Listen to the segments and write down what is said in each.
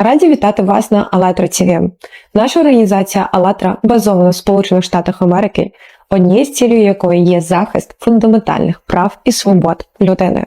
Раді вітати вас на Алатра ТВ. Наша організація Алатра базована в Сполучених Штатах Америки, однією з цілею якої є захист фундаментальних прав і свобод людини.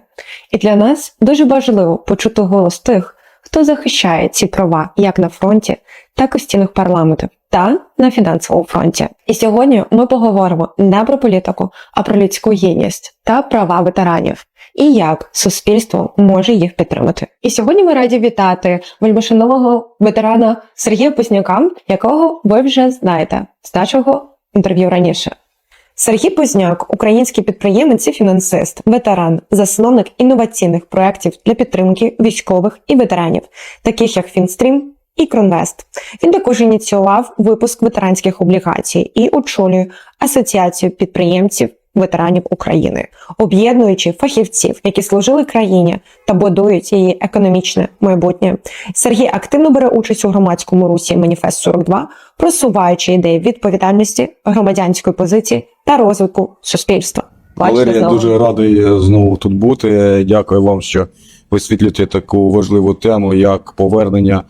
І для нас дуже важливо почути голос тих, хто захищає ці права як на фронті, так і в стінах парламенту та на фінансовому фронті. І сьогодні ми поговоримо не про політику, а про людську гідність та права ветеранів. І як суспільство може їх підтримати. І сьогодні ми раді вітати вельмишанового ветерана Сергія Позняка, якого ви вже знаєте з нашого інтерв'ю раніше. Сергій Позняк, український підприємець і фінансист, ветеран, засновник інноваційних проєктів для підтримки військових і ветеранів, таких як Фінстрім і Кронвест. Він також ініціював випуск ветеранських облігацій і очолює асоціацію підприємців. Ветеранів України, об'єднуючи фахівців, які служили країні та будують її економічне майбутнє. Сергій активно бере участь у громадському русі Маніфест 42, просуваючи ідеї відповідальності, громадянської позиції та розвитку суспільства. Валерія, я дуже радий знову тут бути. Дякую вам, що висвітлюєте таку важливу тему, як повернення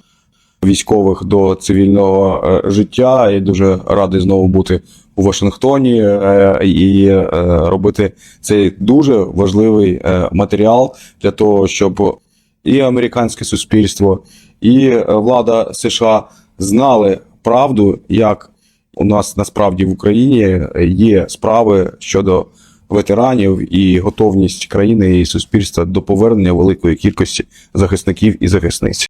військових до цивільного е, життя. І дуже радий знову бути у Вашингтоні е, і е, робити цей дуже важливий е, матеріал для того, щоб і американське суспільство, і влада США знали правду, як у нас насправді в Україні є справи щодо ветеранів і готовність країни і суспільства до повернення великої кількості захисників і захисниць.